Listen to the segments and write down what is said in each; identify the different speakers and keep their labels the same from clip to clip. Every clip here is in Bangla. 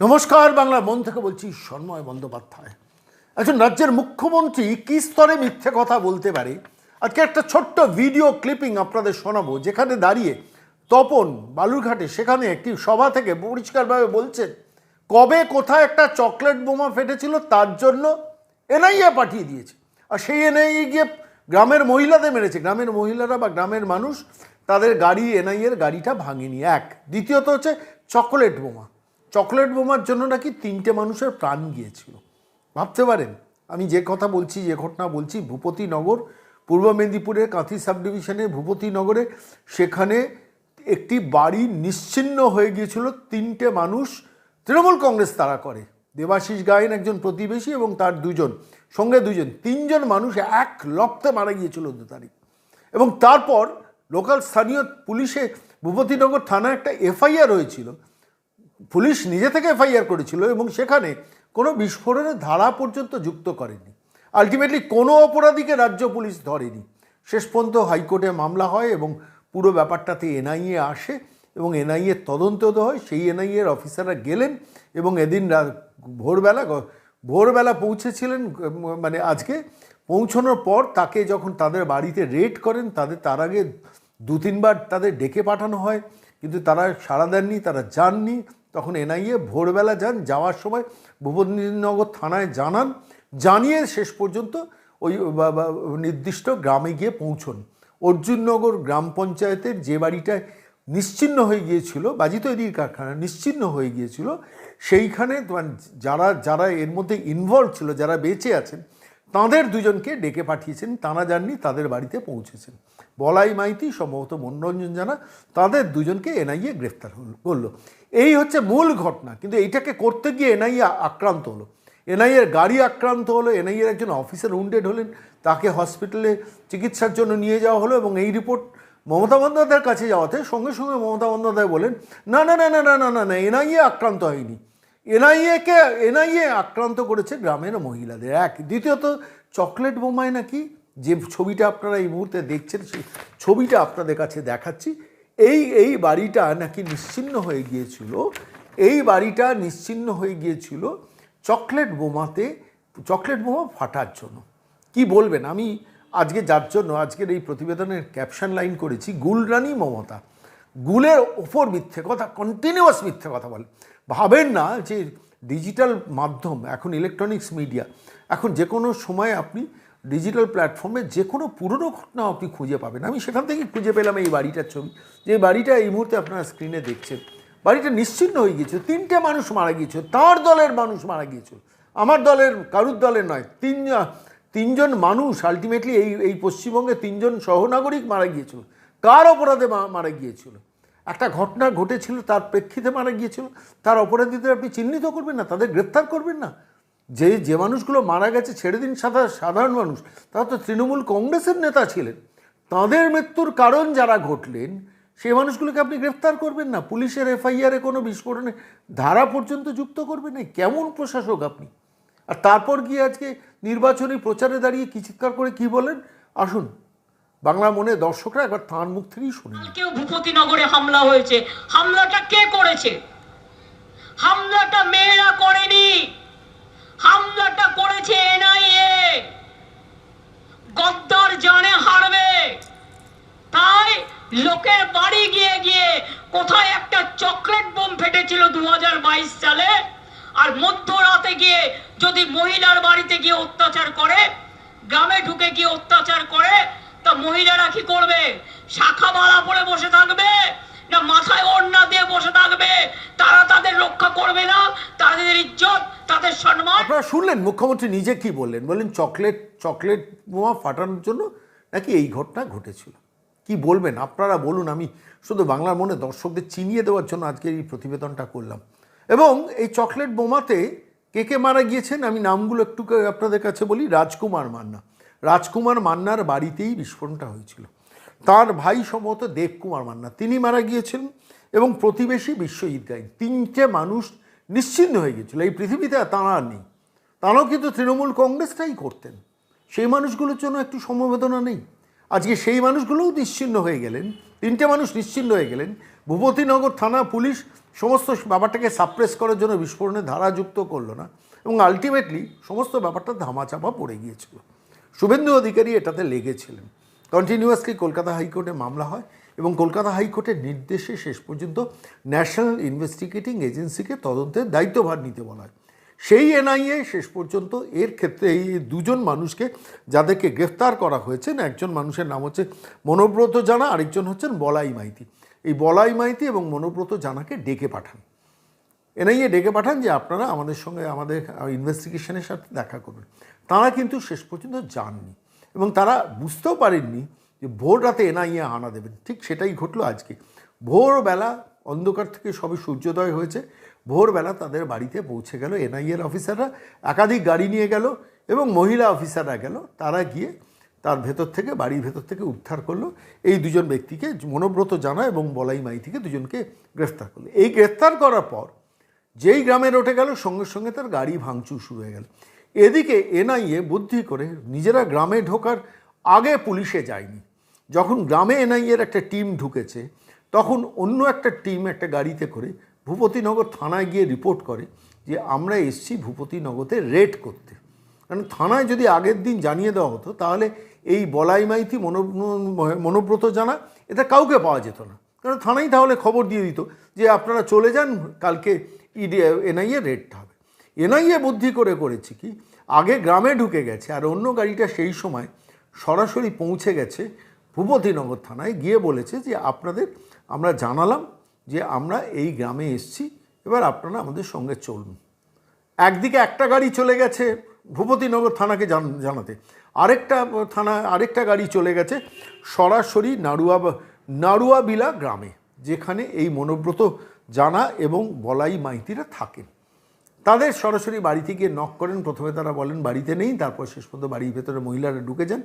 Speaker 1: নমস্কার বাংলা মন থেকে বলছি সন্ময় বন্দ্যোপাধ্যায়। একজন রাজ্যের মুখ্যমন্ত্রী কী স্তরে মিথ্যে কথা বলতে পারে? আজকে একটা ছোট্ট ভিডিও ক্লিপিং আপনাদের শোনাবো, যেখানে দাঁড়িয়ে তপন বালুরঘাটে সেখানে একটি সভা থেকে পরিষ্কারভাবে বলছেন, কবে কোথায় একটা চকলেট বোমা ফেটেছিল তার জন্য এনআইএ পাঠিয়ে দিয়েছে। আর সেই এনআইএ গিয়ে গ্রামের মহিলাদের মেরেছে। গ্রামের মহিলারা বা গ্রামের মানুষ তাদের গাড়ি, এনআইএর গাড়িটা ভাঙেনি। এক। দ্বিতীয়ত হচ্ছে চকলেট বোমা। চকলেট বোমার জন্য নাকি তিনটে মানুষের প্রাণ গিয়েছিল। ভাবতে পারেন, আমি যে কথা বলছি, যে ঘটনা বলছি ভূপতিনগর পূর্ব মেদিনীপুরের কাঁথি সাব ডিভিশনে ভূপতিনগরে সেখানে একটি বাড়ি নিশ্চিহ্ন হয়ে গিয়েছিল, তিনটে মানুষ, তৃণমূল কংগ্রেস তারা করে। দেবাশিস গায়েন একজন প্রতিবেশী এবং তার দুজন, সঙ্গে দুজন, তিনজন মানুষ এক লপ্তে মারা গিয়েছিল দু তারিখ। এবং তারপর লোকাল স্থানীয় পুলিশে ভূপতিনগর থানায় একটা এফআইআর হয়েছিল। পুলিশ নিজে থেকে এফআইআর করেছিল এবং সেখানে কোনো বিস্ফোরণের ধারা পর্যন্ত যুক্ত করেনি। আলটিমেটলি কোনো অপরাধীকে রাজ্য পুলিশ ধরেনি। শেষ পর্যন্ত হাইকোর্টে মামলা হয় এবং পুরো ব্যাপারটাতে এনআইএ আসে এবং এনআইএ তদন্ত হয়, সেই এনআইএর অফিসাররা গেলেন এবং এদিন ভোরবেলা ভোরবেলা পৌঁছেছিলেন মানে আজকে পৌঁছানোর পর তাকে যখন তাদের বাড়িতে রেড করেন তাদের তার আগে দু তিনবার তাদের ডেকে পাঠানো হয়, কিন্তু তারা সাড়া দেননি, তারা যাননি তখন এনআইএ ভোরবেলা যান, যাওয়ার সময় ভূপতিনগর থানায় জানান, জানিয়ে শেষ পর্যন্ত ওই নির্দিষ্ট গ্রামে গিয়ে পৌঁছন। অর্জুননগর গ্রাম পঞ্চায়েতের যে বাড়িটায় নিশ্চিহ্ন হয়ে গিয়েছিল, বাজি তৈরির কারখানা নিশ্চিহ্ন হয়ে গিয়েছিল, সেইখানে মানে যারা যারা এর মধ্যে ইনভলভ ছিল, যারা বেঁচে আছেন তাঁদের দুজনকে ডেকে পাঠিয়েছেন তাঁরা যাননি তাদের বাড়িতে পৌঁছেছেন। বলাই মাইতি সম্ভবত মনোরঞ্জন জানা তাদের দুজনকে এনআইএ গ্রেফতার করল। এই হচ্ছে মূল ঘটনা, কিন্তু এইটাকে করতে গিয়ে এনআইএ আক্রান্ত হলো। এনআইএর গাড়ি আক্রান্ত হলো এনআইএর একজন অফিসার উন্ডেড হলেন, তাকে হসপিটালে চিকিৎসার জন্য নিয়ে যাওয়া হলো এবং এই রিপোর্ট মমতা বন্দ্যোপাধ্যায়ের কাছে যাওয়াতে সঙ্গে সঙ্গে মমতা বন্দ্যোপাধ্যায় বলেন না না না না না না না, এনআইএ আক্রান্ত হয়নি। এনআইএকে, এনআইএ আক্রান্ত করেছে গ্রামের মহিলাদের। এক, দ্বিতীয়ত, চকলেট বোমায় নাকি যে ছবিটা আপনারা এই মুহূর্তে দেখছেন, সেই ছবিটা আপনাদের কাছে দেখাচ্ছি। এই এই বাড়িটা নাকি নিশ্চিহ্ন হয়ে গিয়েছিল। এই বাড়িটা নিশ্চিহ্ন হয়ে গিয়েছিল চকলেট বোমাতে, চকলেট বোমা ফাটার জন্য। কি বলবেন? আমি আজকে যার জন্য আজকের এই প্রতিবেদনের ক্যাপশন লাইন করেছি, গুলরানি মমতা। গুলের ওপর মিথ্যে কথা কন্টিনিউয়াস মিথ্যে কথা বলে। ভাবেন না যে ডিজিটাল মাধ্যম, এখন ইলেকট্রনিক্স মিডিয়া এখন যে কোনো সময় আপনি ডিজিটাল প্ল্যাটফর্মে যে কোনো পুরনো ঘটনা আপনি খুঁজে পাবেন। আমি সেখান থেকে খুঁজে পেলাম এই বাড়িটার ছবি। যে বাড়িটা এই মুহূর্তে আপনারা স্ক্রিনে দেখছেন। বাড়িটা নিশ্চিন্ন হয়ে গিয়েছিল। তিনটে মানুষ মারা গিয়েছিল। তার দলের মানুষ মারা গিয়েছিল। আমার দলের, কারুর দলের নয়, তিন, তিনজন মানুষ আলটিমেটলি এই এই পশ্চিমবঙ্গে তিনজন সহনাগরিক মারা গিয়েছিল। কার অপরাধে মারা গিয়েছিল? একটা ঘটনা ঘটেছিল, তার প্রেক্ষিতে মারা গিয়েছিল, তার অপরাধীদের আপনি চিহ্নিত করবেন না, তাদের গ্রেপ্তার করবেন না। যে যে মানুষগুলো মারা গেছে, ছেড়ে দিন সাধারণ মানুষ, তারা তো তৃণমূল কংগ্রেসের নেতা ছিলেন। তাদের মৃত্যুর কারণ যারা ঘটলেন, সেই মানুষগুলোকে আপনি গ্রেফতার করবেন না। পুলিশের, এফআইআরে কোনো বিস্ফোরণে ধারা পর্যন্ত যুক্ত করবেন না। কেমন প্রশাসক আপনি? আর তারপর গিয়ে আজকে নির্বাচনী প্রচারে দাঁড়িয়ে কি চিৎকার করে কি বলেন? আসুন। বাংলা মনে দর্শকরা একবার তাঁর মুখ থেকেই শুনি
Speaker 2: কালকেও ভূপতিনগরে হামলা হয়েছে। হামলাটা কে করেছে? হামলাটা মেয়েরা করেনি। হামলাটা করেছে এনআইএ। গদ্দার জানে হারবে। তাই লোকের বাড়ি গিয়ে গিয়ে কোথায় একটা চকলেট বোম ফেটেছিল দু হাজার বাইশ সালে, আর মধ্যরাতে গিয়ে যদি মহিলার বাড়িতে গিয়ে অত্যাচার করে গ্রামে ঢুকে গিয়ে অত্যাচার করে তা মহিলারা কি করবে? শাখা মালা পরে বসে থাকবে? না মাথায় ওড়না দিয়ে বসে থাকবে? তারা তাদের রক্ষা করবে না? তাদের ইজ্জত, তাদের সম্মান?
Speaker 1: আপনারা শুনলেন, মুখ্যমন্ত্রী নিজে কি বললেন? বললেন, চকলেট চকলেট বোমা ফাটানোর জন্য নাকি এই ঘটনা ঘটেছিল? কি বলবেন? আপনারা বলুন, আমি শুধু বাংলার মনে দর্শকদের চিনিয়ে দেওয়ার জন্য আজকে এই প্রতিবেদনটা করলাম। এবং এই চকলেট বোমাতে কে কে মারা গিয়েছেন? আমি নামগুলো একটু আপনাদের কাছে বলি, রাজকুমার মান্না। রাজকুমার মান্নার বাড়িতেই বিস্ফোরণটা হয়েছিল। তার ভাই সম্ভবত দেবকুমার মান্না। তিনি মারা গিয়েছিলেন এবং প্রতিবেশী বিশ্বজিৎ গাইন। তিনটে মানুষ নিশ্চিন্ন হয়ে গিয়েছিল। এই পৃথিবীতে তাঁরা নেই। তাঁরাও কিন্তু তৃণমূল কংগ্রেসটাই করতেন। সেই মানুষগুলোর জন্য একটু সমবেদনা নেই। আজকে সেই মানুষগুলোও নিশ্চিন্ন হয়ে গেলেন। তিনটে মানুষ নিশ্চিন্ন হয়ে গেলেন। ভূপতিনগর থানা পুলিশ সমস্ত ব্যাপারটাকে সাপ্রেস করার জন্য বিস্ফোরণে ধারা যুক্ত করল না এবং আলটিমেটলি সমস্ত ব্যাপারটা ধামাচাপা পড়ে গিয়েছিল। শুভেন্দু অধিকারী এটাতে লেগেছিলেন। কন্টিনিউয়াসলি কলকাতা হাইকোর্টে মামলা হয় এবং কলকাতা হাইকোর্টের নির্দেশে শেষ পর্যন্ত ন্যাশনাল ইনভেস্টিগেটিং এজেন্সিকে তদন্তের দায়িত্বভার নিতে বলা হয়। সেই এনআইএ শেষ পর্যন্ত এর ক্ষেত্রে এই দুজন মানুষকে যাদেরকে গ্রেফতার করা হয়েছে, একজন মানুষের নাম হচ্ছে মনোব্রত জানা, আরেকজন হচ্ছেন বলাই মাইতি। এই বলাই মাইতি এবং মনোব্রত জানাকে ডেকে পাঠান। এনআইএ ডেকে পাঠান যে আপনারা আমাদের সঙ্গে আমাদের ইনভেস্টিগেশনের সাথে দেখা করবেন তারা কিন্তু শেষ পর্যন্ত যাননি এবং তারা বুঝতেও পারেননি যে ভোর রাতে এনআইএ হানা দেবেন। ঠিক সেটাই ঘটলো আজকে। ভোরবেলা অন্ধকার থেকে সবে সূর্যোদয় হয়েছে। ভোরবেলা তাদের বাড়িতে পৌঁছে গেল এনআইএর অফিসাররা। একাধিক গাড়ি নিয়ে গেল এবং মহিলা অফিসাররা গেল। তারা গিয়ে তার ভেতর থেকে, বাড়ির ভেতর থেকে উদ্ধার করল। এই দুজন ব্যক্তিকে মনোব্রত জানা এবং বলাই মাই থেকে দুজনকে গ্রেফতার করল। এই গ্রেফতার করার পর যেই গ্রামে রটে গেল, সঙ্গে সঙ্গে তার গাড়ি ভাঙচুর শুরু হয়ে গেল। এদিকে এনআইএ বুদ্ধি করে নিজেরা গ্রামে ঢোকার আগে পুলিশে যায়নি। যখন গ্রামে এনআইএর একটা টিম ঢুকেছে, তখন অন্য একটা টিম একটা গাড়িতে করে ভূপতিনগর থানায় গিয়ে রিপোর্ট করে যে আমরা এসছি ভূপতিনগরতে রেড করতে। কারণ থানায় যদি আগের দিন জানিয়ে দেওয়া হতো, তাহলে এই বলাই মাইতি মনো মনোব্রত জানা এটা কাউকে পাওয়া যেত না। কারণ থানায় তাহলে খবর দিয়ে দিত যে আপনারা চলে যান, কালকে ইডি এনআইএ রেডটা হবে। এনআইএ বুদ্ধি করে করেছে কি, আগে গ্রামে ঢুকে গেছে আর অন্য গাড়িটা সেই সময় সরাসরি পৌঁছে গেছে ভূপতিনগর থানায়, গিয়ে বলেছে যে আপনাদের, আমরা জানালাম যে আমরা এই গ্রামে এসছি, এবার আপনারা আমাদের সঙ্গে চলুন। একদিকে একটা গাড়ি চলে গেছে ভূপতিনগর থানাকে জান- জানাতে। আরেকটা থানা, আরেকটা গাড়ি চলে গেছে সরাসরি নাড়ুয়া নাড়ুয়াবিলা গ্রামে, যেখানে এই মনোব্রত জানা এবং বলাই মাইতিরা থাকেন। তাদের সরাসরি বাড়িতে গিয়ে নক করেন। প্রথমে তারা বলেন, বাড়িতে নেই। তারপর শেষ পর্যন্ত বাড়ির ভেতরে মহিলারা ঢুকে যান।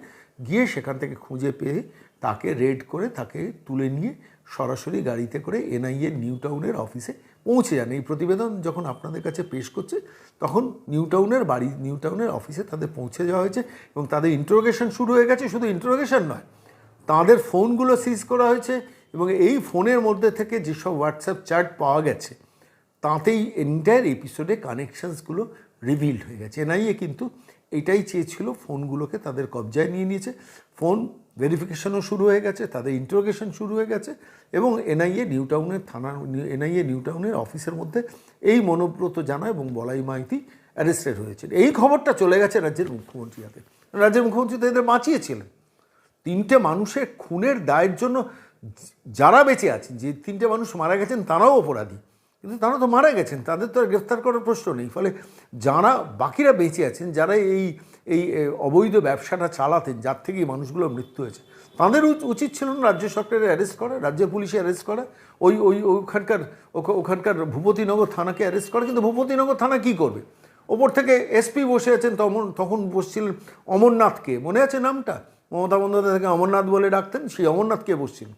Speaker 1: গিয়ে সেখান থেকে খুঁজে পেয়ে তাকে রেড করে তাকে তুলে নিয়ে সরাসরি গাড়িতে করে এনআইএ নিউ টাউনের অফিসে পৌঁছে যান। এই প্রতিবেদন যখন আপনাদের কাছে পেশ করছে, তখন নিউ টাউনের বাড়ি নিউ টাউনের অফিসে তাদের পৌঁছে যাওয়া হয়েছে এবং তাদের ইন্টারোগেশন শুরু হয়ে গেছে। শুধু ইন্টারোগেশন নয়, তাদের ফোনগুলো সিজ করা হয়েছে। এবং এই ফোনের মধ্যে থেকে যেসব হোয়াটসঅ্যাপ চ্যাট পাওয়া গেছে, তাতেই এন্টায়ার এপিসোডে কানেকশানসগুলো রিভিল্ড হয়ে গেছে। এনআইএ কিন্তু এটাই চেয়েছিল ফোনগুলোকে তাদের কবজায় নিয়ে নিয়েছে। ফোন ভেরিফিকেশনও শুরু হয়ে গেছে, তাদের ইন্টারোগেশন শুরু হয়ে গেছে এবং এনআইএ নিউ টাউনের থানা, এনআইএ নিউ টাউনের অফিসের মধ্যে এই মনোব্রত জানা এবং বলাই মাইতি অ্যারেস্টেড হয়েছিল। এই খবরটা চলে গেছে রাজ্যের মুখ্যমন্ত্রী হাতে। রাজ্যের মুখ্যমন্ত্রী তো এদের বাঁচিয়েছিলেন। তিনটে মানুষের খুনের দায়ের জন্য যারা বেঁচে আছেন যে তিনটে মানুষ মারা গেছেন, তারাও অপরাধী। কিন্তু তারা তো মারা গেছেন, তাদের তো আর গ্রেফতার করার প্রশ্ন নেই। ফলে যারা, বাকিরা বেঁচে আছেন, যারা এই এই অবৈধ ব্যবসাটা চালাতেন, যার থেকেই মানুষগুলোর মৃত্যু হয়েছে, তাদের উচিত ছিল না রাজ্য সরকারের অ্যারেস্ট করা রাজ্য পুলিশে অ্যারেস্ট করা। ওই ওই, ওখানকার, ওখা- ওখানকার ভূপতিনগর থানাকে অ্যারেস্ট করা। কিন্তু ভূপতিনগর থানা কী করবে? ওপর থেকে এসপি বসে আছেন তখন তখন বসছিলেন অমরনাথকে। মনে আছে নামটা? মমতা বন্দ্যোপাধ্যায় থেকে অমরনাথ বলে ডাকতেন, সেই অমরনাথকে বসছিলেন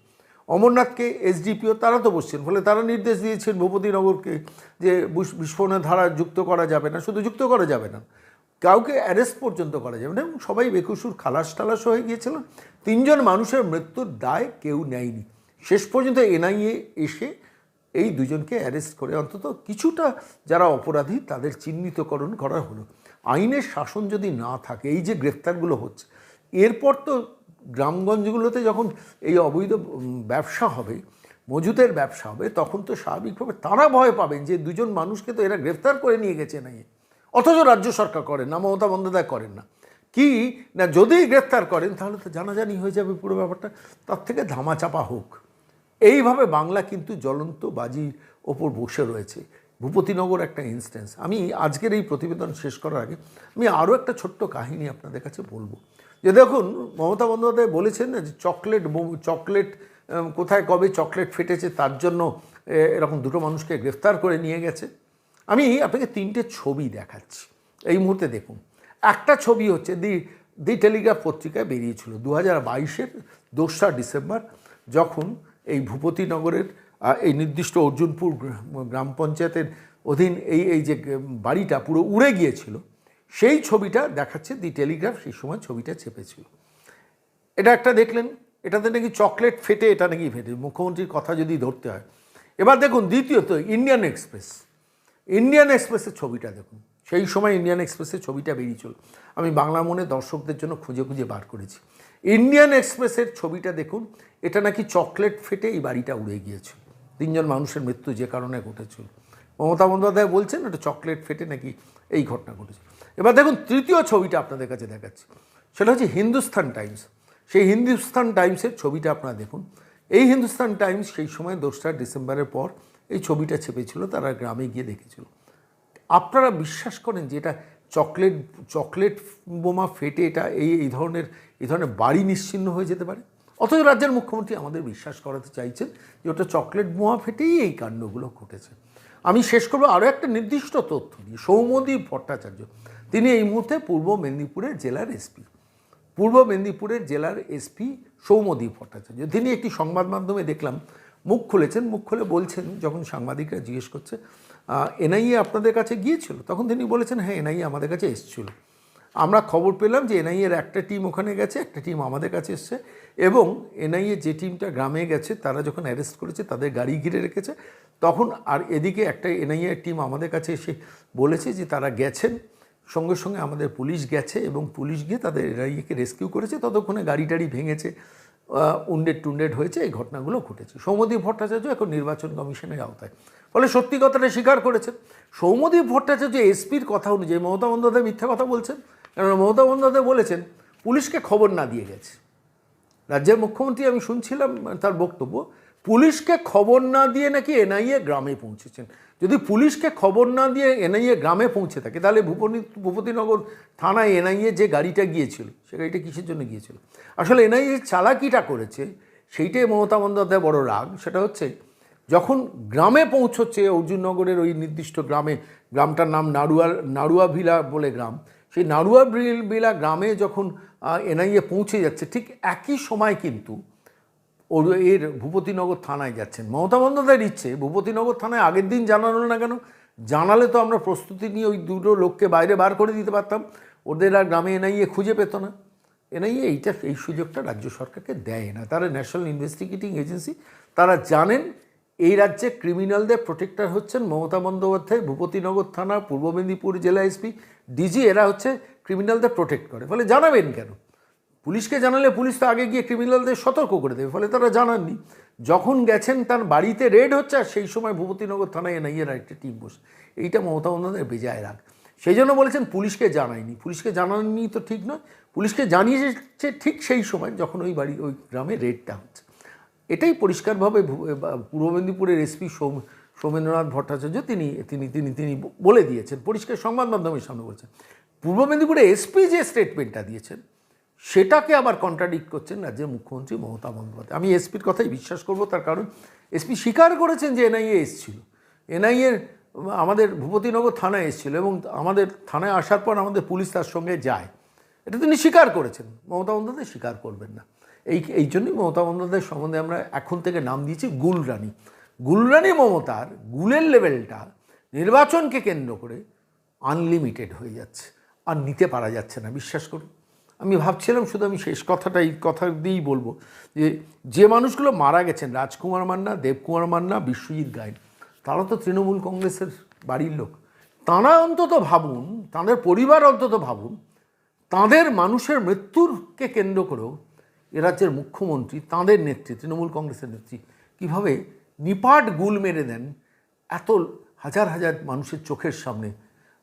Speaker 1: অমরনাথকে এসডিপিও তারা তো বসছেন, ফলে তারা নির্দেশ দিয়েছেন ভূপতিনগরকে যে বিস- বিস্ফোরণের ধারা যুক্ত করা যাবে না, শুধু যুক্ত করা যাবে না, কাউকে অ্যারেস্ট পর্যন্ত করা যাবে না, এবং সবাই বেকুসুর খালাস টালাস হয়ে গিয়েছিল। তিনজন মানুষের মৃত্যুর দায় কেউ নেয়নি। শেষ পর্যন্ত এনআইএ এসে এই দুজনকে অ্যারেস্ট করে, অন্তত কিছুটা যারা অপরাধী তাদের চিহ্নিতকরণ করা হলো। আইনের শাসন যদি না থাকে, এই যে গ্রেফতারগুলো হচ্ছে, এরপর তো গ্রামগঞ্জগুলোতে যখন এই অবৈধ ব্যবসা হবে, মজুতের ব্যবসা হবে, তখন তো স্বাভাবিকভাবে তারা ভয় পাবেন যে দুজন মানুষকে তো এরা গ্রেফতার করে নিয়ে গেছে না অথচ রাজ্য সরকার করেন না, মমতা বন্দ্যোপাধ্যায় করেন না। কি? না, যদি গ্রেফতার করেন, তাহলে তো জানাজানি হয়ে যাবে পুরো ব্যাপারটা। তার থেকে ধামাচাপা হোক। এইভাবে বাংলা কিন্তু জ্বলন্ত বাজির ওপর বসে রয়েছে। ভূপতিনগর একটা ইনস্ট্যান্স আমি আজকের এই প্রতিবেদন শেষ করার আগে আমি আরও একটা ছোট্ট কাহিনী আপনাদের কাছে বলব। যে দেখুন, মমতা বন্দ্যোপাধ্যায় বলেছেন না যে চকলেট চকলেট কোথায় কবে চকলেট ফেটেছে তার জন্য এরকম দুটো মানুষকে গ্রেফতার করে নিয়ে গেছে। আমি আপনাকে তিনটে ছবি দেখাচ্ছি। এই মুহূর্তে দেখুন, একটা ছবি হচ্ছে দি দি টেলিগ্রাফ পত্রিকায় বেরিয়েছিল দু হাজার বাইশের দোসরা ডিসেম্বর, যখন এই ভূপতিনগরের এই নির্দিষ্ট অর্জুনপুর গ্রা- গ্রাম পঞ্চায়েতের অধীন এই এই যে বাড়িটা পুরো উড়ে গিয়েছিল। সেই ছবিটা দেখাচ্ছে দি টেলিগ্রাফ, সেই সময় ছবিটা চেপেছিল। এটা একটা দেখলেন, এটাতে নাকি চকলেট ফেটে, এটা নাকি ফেটে, মুখ্যমন্ত্রীর কথা যদি ধরতে হয়। এবার দেখুন, দ্বিতীয়ত, ইন্ডিয়ান এক্সপ্রেস। ইন্ডিয়ান এক্সপ্রেসের ছবিটা দেখুন। সেই সময় ইন্ডিয়ান এক্সপ্রেসের ছবিটা বেরিয়েছিল। আমি বাংলা মনে দর্শকদের জন্য খুঁজে খুঁজে বার করেছি। ইন্ডিয়ান এক্সপ্রেসের ছবিটা দেখুন, এটা নাকি চকলেট ফেটে এই বাড়িটা উড়ে গিয়েছিল। তিনজন মানুষের মৃত্যু যে কারণে ঘটেছিল। মমতা বন্দ্যোপাধ্যায় বলছেন, এটা চকলেট ফেটে নাকি এই ঘটনা ঘটেছে। এবার দেখুন তৃতীয় ছবিটা আপনাদের কাছে দেখাচ্ছি। সেটা হচ্ছে হিন্দুস্তান টাইমস। সেই হিন্দুস্তান টাইমসের ছবিটা আপনারা দেখুন। এই হিন্দুস্তান টাইমস সেই সময় দোসরা ডিসেম্বরের পর এই ছবিটা ছেপেছিল, তারা গ্রামে গিয়ে দেখেছিল। আপনারা বিশ্বাস করেন যে এটা চকলেট চকলেট বোমা ফেটে এটা এই এই ধরনের এই ধরনের বাড়ি নিশ্চিন্ন হয়ে যেতে পারে? অথচ রাজ্যের মুখ্যমন্ত্রী আমাদের বিশ্বাস করাতে চাইছেন যে ওটা চকলেট বোমা ফেটেই এই কাণ্ডগুলো ঘটেছে। আমি শেষ করব আরও একটা নির্দিষ্ট তথ্য দিয়ে সৌমদীপ ভট্টাচার্য তিনি এই মুহূর্তে পূর্ব মেদিনীপুরের জেলার এসপি। পূর্ব মেদিনীপুরের জেলার এসপি সৌমদীপ ভট্টাচার্য। তিনি একটি সংবাদ মাধ্যমে দেখলাম, মুখ খুলেছেন, মুখ খুলে বলছেন, যখন সাংবাদিকরা জিজ্ঞেস করছে এনআইএ আপনাদের কাছে গিয়েছিল? তখন তিনি বলেছেন হ্যাঁ এনআইএ আমাদের কাছে এসেছিল। আমরা খবর পেলাম যে এনআইএর একটা টিম ওখানে গেছে, একটা টিম আমাদের কাছে এসছে এবং এনআইএ যে টিমটা গ্রামে গেছে, তারা যখন অ্যারেস্ট করেছে, তাদের গাড়ি ঘিরে রেখেছে। তখন আর এদিকে একটা এনআইএ টিম আমাদের কাছে এসে বলেছে যে তারা গেছেন সঙ্গে সঙ্গে আমাদের পুলিশ গেছে এবং পুলিশ গিয়ে তাদের এনআইএকে রেস্কিউ করেছে। ততক্ষণে গাড়ি টাড়ি ভেঙেছে উন্ডেড টুন্ডেড হয়েছে, এই ঘটনাগুলো ঘটেছে। সৌমদীপ ভট্টাচার্য এখন নির্বাচন কমিশনের আওতায়। ফলে সত্যি কথাটা স্বীকার করেছেন। সৌমদীপ ভট্টাচার্য এসপির কথা অনুযায়ী মমতা বন্দ্যোপাধ্যায় মিথ্যা কথা বলছেন, কেননা মমতা বন্দ্যোপাধ্যায় বলেছেন, পুলিশকে খবর না দিয়ে গেছে। রাজ্যের মুখ্যমন্ত্রী, আমি শুনছিলাম তার বক্তব্য পুলিশকে খবর না দিয়ে নাকি এনআইএ গ্রামে পৌঁছেছেন? যদি পুলিশকে খবর না দিয়ে এনআইএ গ্রামে পৌঁছে থাকে, তাহলে ভূপতি, ভূপতিনগর থানায় এনআইএ যে গাড়িটা গিয়েছিল, সে গাড়িটা কিসের জন্য গিয়েছিল? আসলে এনআইএ চালাকিটা করেছে, সেইটাই মমতা বন্দ্যোপাধ্যায় বড় রাগ। সেটা হচ্ছে, যখন গ্রামে পৌঁছচ্ছে অর্জুননগরের ওই নির্দিষ্ট গ্রামে, গ্রামটার নাম নাড়ুয়া নাড়ুয়া ভিলা বলে গ্রাম, সেই নাড়ুয়া বিলা গ্রামে যখন এনআইএ পৌঁছে যাচ্ছে, ঠিক একই সময় কিন্তু ওর এর ভূপতিনগর থানায় যাচ্ছেন। মমতা বন্দ্যোপাধ্যায়ের ইচ্ছে, ভূপতিনগর থানায় আগের দিন জানানো না কেন? জানালে তো আমরা প্রস্তুতি নিয়ে ওই দুটো লোককে বাইরে বার করে দিতে পারতাম। ওদের আর গ্রামে এনআইএ খুঁজে পেত না। এনআইএ এইটা, এই সুযোগটা রাজ্য সরকারকে দেয় না। তারা ন্যাশনাল ইনভেস্টিগেটিং এজেন্সি। তারা জানেন এই রাজ্যে ক্রিমিনালদের প্রোটেক্টর হচ্ছেন মমতা বন্দ্যোপাধ্যায়, ভূপতিনগর থানা, পূর্ব মেদিনীপুর জেলা এসপি, ডিজি এরা হচ্ছে ক্রিমিনালদের প্রোটেক্ট করে। ফলে জানাবেন কেন? পুলিশকে জানালে পুলিশ তো আগে গিয়ে ক্রিমিনালদের সতর্ক করে দেবে, ফলে তারা জানাননি। যখন গেছেন, তার বাড়িতে রেড হচ্ছে, আর সেই সময় ভূপতিনগর থানায় এনআইএর একটা টিম বসে। এইটা মমতা বন্দ্যোপাধ্যায় বেজায় রাখ সেই জন্য বলেছেন, পুলিশকে জানায়নি। পুলিশকে জানাননি তো ঠিক নয়, পুলিশকে জানিয়েছে ঠিক সেই সময় যখন ওই বাড়ি, ওই গ্রামে রেডটা হচ্ছে। এটাই পরিষ্কারভাবে পূর্ব মেদিনীপুরের এসপি সৌম, সৌমেন্দ্রনাথ ভট্টাচার্য তিনি তিনি তিনি তিনি বলে দিয়েছেন, পরিষ্কার সংবাদ মাধ্যমের সামনে বলছেন। পূর্ব মেদিনীপুরে এসপি যে স্টেটমেন্টটা দিয়েছেন সেটাকে আবার কন্ট্রাডিক্ট করছেন রাজ্যের মুখ্যমন্ত্রী মমতা বন্দ্যোপাধ্যায়। আমি এসপির কথাই বিশ্বাস করব, তার কারণ এসপি স্বীকার করেছেন যে এনআইএ এসছিল। এনআইএর আমাদের ভূপতিনগর থানায় এসেছিল এবং আমাদের থানায় আসার পর আমাদের পুলিশ তার সঙ্গে যায়। এটা তিনি স্বীকার করেছেন। মমতা বন্দ্যোপাধ্যায় স্বীকার করবেন না। এই এই জন্যই মমতা বন্দ্যোপাধ্যায়ের সম্বন্ধে আমরা এখন থেকে নাম দিয়েছি গুলরানি। গুলরানি মমতার গুলের লেভেলটা নির্বাচনকে কেন্দ্র করে আনলিমিটেড হয়ে যাচ্ছে। আর নিতে পারা যাচ্ছে না। বিশ্বাস করুন। আমি ভাবছিলাম শুধু আমি শেষ কথাটা, এই কথা দিয়েই বলব যে যে মানুষগুলো মারা গেছেন, রাজকুমার মান্না, দেবকুমার মান্না, বিশ্বজিৎ গায়েন, তারা তো তৃণমূল কংগ্রেসের বাড়ির লোক। তাঁরা অন্তত ভাবুন, তাদের পরিবার অন্তত ভাবুন, তাঁদের মানুষের মৃত্যুরকে কেন্দ্র করেও এ রাজ্যের মুখ্যমন্ত্রী, তাঁদের নেত্রী, তৃণমূল কংগ্রেসের নেত্রী কীভাবে নিপাট গুল মেরে দেন এত হাজার হাজার মানুষের চোখের সামনে,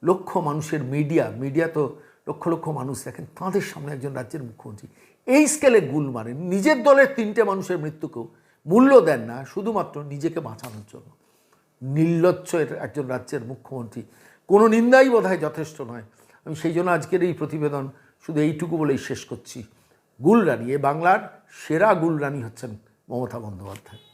Speaker 1: লক্ষ মানুষের মিডিয়া মিডিয়া তো লক্ষ লক্ষ মানুষ দেখেন, তাঁদের সামনে একজন রাজ্যের মুখ্যমন্ত্রী। এই স্কেলে গুল মারেন। নিজের দলের তিনটে মানুষের মৃত্যুকেও মূল্য দেন না, শুধুমাত্র নিজেকে বাঁচানোর জন্য। নির্লজ্জ একজন রাজ্যের মুখ্যমন্ত্রী। কোনো নিন্দাই বোধহয় যথেষ্ট নয়। আমি সেই জন্য আজকের এই প্রতিবেদন শুধু এইটুকু বলেই শেষ করছি। গুলরানি এ বাংলার সেরা গুলরানি হচ্ছেন মমতা বন্দ্যোপাধ্যায়।